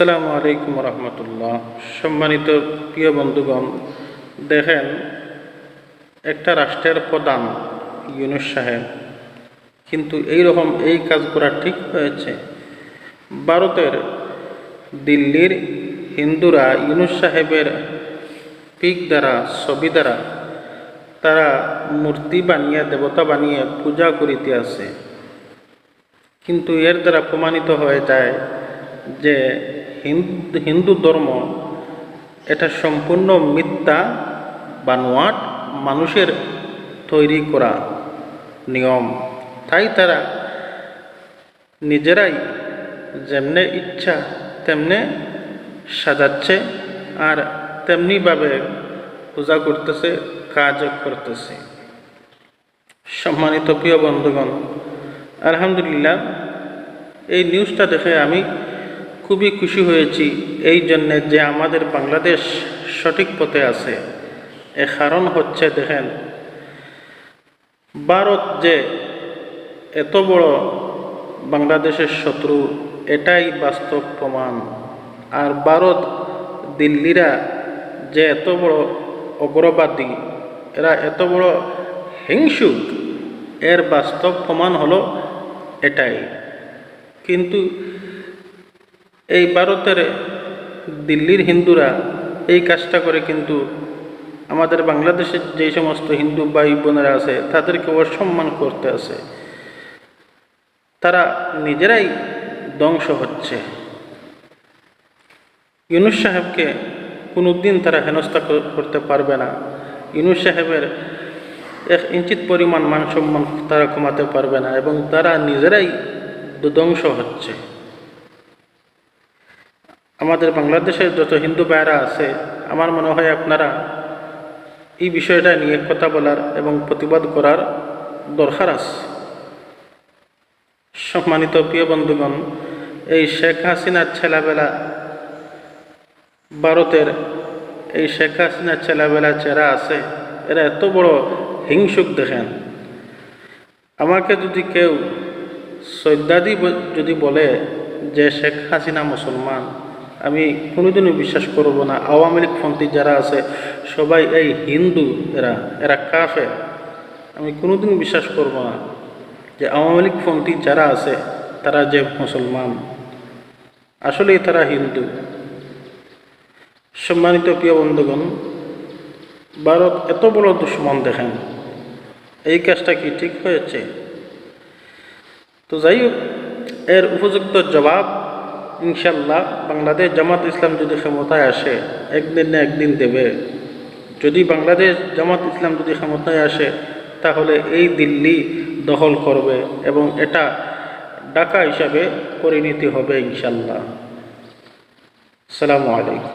আসসালামু আলাইকুম রহমতুল্লাহ। সম্মানিত প্রিয় বন্ধুগণ, দেখেন, একটা রাষ্ট্রের প্রধান ইউনুস সাহেব কিন্তু এই রকম এই কাজ করা ঠিক হয়েছে। ভারতের দিল্লির হিন্দুরা ইউনুস সাহেবের পিক দ্বারা, ছবি দ্বারা তারা মূর্তি বানিয়ে, দেবতা বানিয়ে পূজা করিতে আছে কিন্তু এর দ্বারা প্রমাণিত হয়ে যায় যে হিন্দু হিন্দু ধর্ম, এটা সম্পূর্ণ মিথ্যা বানোয়াট মানুষের তৈরি করা নিয়ম। তাই তারা নিজেরাই যেমনে ইচ্ছা তেমনে সাজাচ্ছে আর তেমনিভাবে পূজা করতেছে, কাজ করতেছে। সম্মানিত প্রিয় বন্ধুগণ, আলহামদুলিল্লাহ, এই নিউজটা দেখে আমি খুবই খুশি হয়েছি এই জন্যে যে আমাদের বাংলাদেশ সঠিক পথে আছে। এ কারণ হচ্ছে দেখেন, ভারত যে এত বড় বাংলাদেশের শত্রু, এটাই বাস্তব প্রমাণ। আর ভারত, দিল্লিরা যে এত বড় অগ্রবাদী, এরা এত বড় হিংসুক এর বাস্তব প্রমাণ হলো এটাই। কিন্তু এই ভারতের দিল্লির হিন্দুরা এই কাজটা করে কিন্তু আমাদের বাংলাদেশের যে সমস্ত হিন্দু ভাই বোনেরা আছে, তাদেরকে অসম্মান করতে আছে। তারা নিজেরাই ধ্বংস হচ্ছে। ইউনুস সাহেবকে কোনোদিন তারা হেনস্থা করতে পারবে না। ইউনুস সাহেবের এক ইঞ্চিত পরিমাণ মান সম্মান তারা কমাতে পারবে না এবং তারা নিজেরাই ধ্বংস হচ্ছে। আমাদের বাংলাদেশের যত হিন্দু ভাইয়েরা আছে, আমার মনে হয় আপনারা এই বিষয়টা নিয়ে কথা বলার এবং প্রতিবাদ করার দরকার আছে। সম্মানিত প্রিয় বন্ধুগণ, এই শেখ হাসিনার ছেলেবেলা, ভারতের এই শেখ হাসিনার ছেলেবেলা যারা আছে, এরা এত বড় হিংসুক দেখেন। আমাকে যদি কেউ সৈদাদি যদি বলে যে শেখ হাসিনা মুসলমান আমি কোনোদিনও বিশ্বাস করব না। আওয়ামী লীগ পন্থী যারা আছে, সবাই এই হিন্দু এরা এরা কাফে আমি কোনোদিন বিশ্বাস করব না যে আওয়ামী লীগ পন্থী যারা আছে, তারা যে মুসলমান। আসলেই তারা হিন্দু। সম্মানিত প্রিয় বন্ধুগণ, ভারত এত বড় দুশ্মন দেখেন। এই কাজটা কি ঠিক হয়েছে? তো যাই হোক, এর উপযুক্ত জবাব ইনশাল্লাহ বাংলাদেশ জামাত ইসলাম যদি ক্ষমতায় আসে, একদিন না একদিন দেবে। যদি বাংলাদেশ জামাত ইসলাম যদি ক্ষমতায় আসে, তাহলে এই দিল্লি দখল করবে এবং এটা ডাকা হিসাবে পরিণতি হবে ইনশাল্লাহ। সালামু আলাইকুম।